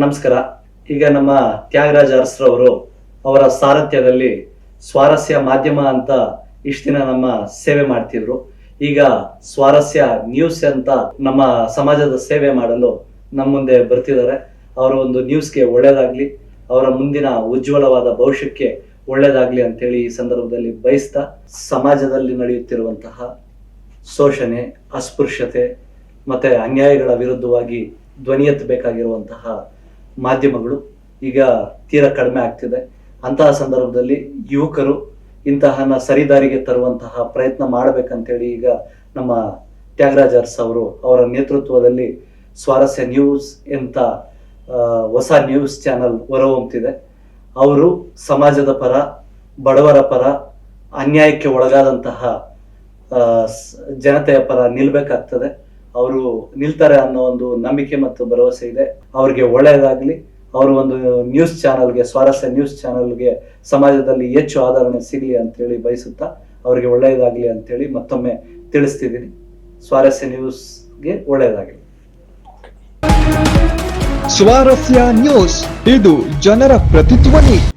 ನಮಸ್ಕಾರ. ಈಗ ನಮ್ಮ ತ್ಯಾಗರಾಜ ಅರಸ್ರವರು ಅವರ ಸಾರಥ್ಯದಲ್ಲಿ ಸ್ವಾರಸ್ಯ ಮಾಧ್ಯಮ ಅಂತ ಇಷ್ಟು ದಿನ ನಮ್ಮ ಸೇವೆ ಮಾಡ್ತಿದ್ರು. ಈಗ ಸ್ವಾರಸ್ಯ ನ್ಯೂಸ್ ಅಂತ ನಮ್ಮ ಸಮಾಜದ ಸೇವೆ ಮಾಡಲು ನಮ್ಮ ಮುಂದೆ ಬರ್ತಿದ್ದಾರೆ. ಅವರ ಒಂದು ನ್ಯೂಸ್ಗೆ ಒಳ್ಳೇದಾಗ್ಲಿ, ಅವರ ಮುಂದಿನ ಉಜ್ವಲವಾದ ಭವಿಷ್ಯಕ್ಕೆ ಒಳ್ಳೇದಾಗ್ಲಿ ಅಂತೇಳಿ ಈ ಸಂದರ್ಭದಲ್ಲಿ ಬಯಸ್ತಾ ಸಮಾಜದಲ್ಲಿ ನಡೆಯುತ್ತಿರುವಂತಹ ಶೋಷಣೆ, ಅಸ್ಪೃಶ್ಯತೆ ಮತ್ತೆ ಅನ್ಯಾಯಗಳ ವಿರುದ್ಧವಾಗಿ ಧ್ವನಿ ಎತ್ತಬೇಕಾಗಿರುವಂತಹ ಮಾಧ್ಯಮಗಳು ಈಗ ತೀರಾ ಕಡಿಮೆ ಆಗ್ತಿದೆ. ಅಂತಹ ಸಂದರ್ಭದಲ್ಲಿ ಯುವಕರು ಇಂತಹ ಸರಿದಾರಿಗೆ ತರುವಂತಹ ಪ್ರಯತ್ನ ಮಾಡಬೇಕಂತೇಳಿ ಈಗ ನಮ್ಮ ತ್ಯಾಗರಾಜ್ ಅರ್ಸ್ ಅವರು ಅವರ ನೇತೃತ್ವದಲ್ಲಿ ಸ್ವಾರಸ್ಯ ನ್ಯೂಸ್ ಎಂತ ಹೊಸ ನ್ಯೂಸ್ ಚಾನಲ್ ಹೊರಹೊಮ್ಮುತ್ತಿದೆ ಅವರು ಸಮಾಜದ ಪರ, ಬಡವರ ಪರ, ಅನ್ಯಾಯಕ್ಕೆ ಒಳಗಾದಂತಹ ಜನತೆಯ ಪರ ನಿಲ್ಬೇಕಾಗ್ತದೆ. ಅವರು ನಿಲ್ತಾರೆ ಅನ್ನೋ ಒಂದು ನಂಬಿಕೆ ಮತ್ತು ಭರವಸೆ ಇದೆ. ಅವ್ರಿಗೆ ಒಳ್ಳೆಯದಾಗಲಿ. ಅವರು ಒಂದು ನ್ಯೂಸ್ ಚಾನಲ್ಗೆ ಸ್ವಾರಸ್ಯ ನ್ಯೂಸ್ ಚಾನಲ್ಗೆ ಸಮಾಜದಲ್ಲಿ ಹೆಚ್ಚು ಆದರಣೆ ಸಿಗಲಿ ಅಂತೇಳಿ ಬಯಸುತ್ತಾ ಅವರಿಗೆ ಒಳ್ಳೆಯದಾಗಲಿ ಅಂತೇಳಿ ಮತ್ತೊಮ್ಮೆ ತಿಳಿಸ್ತಿದ್ದೀನಿ. ಸ್ವಾರಸ್ಯ ನ್ಯೂಸ್ಗೆ ಒಳ್ಳೆಯದಾಗಲಿ. ಸ್ವಾರಸ್ಯ ನ್ಯೂಸ್ ಇದು ಜನರ ಪ್ರತಿಧ್ವನಿ.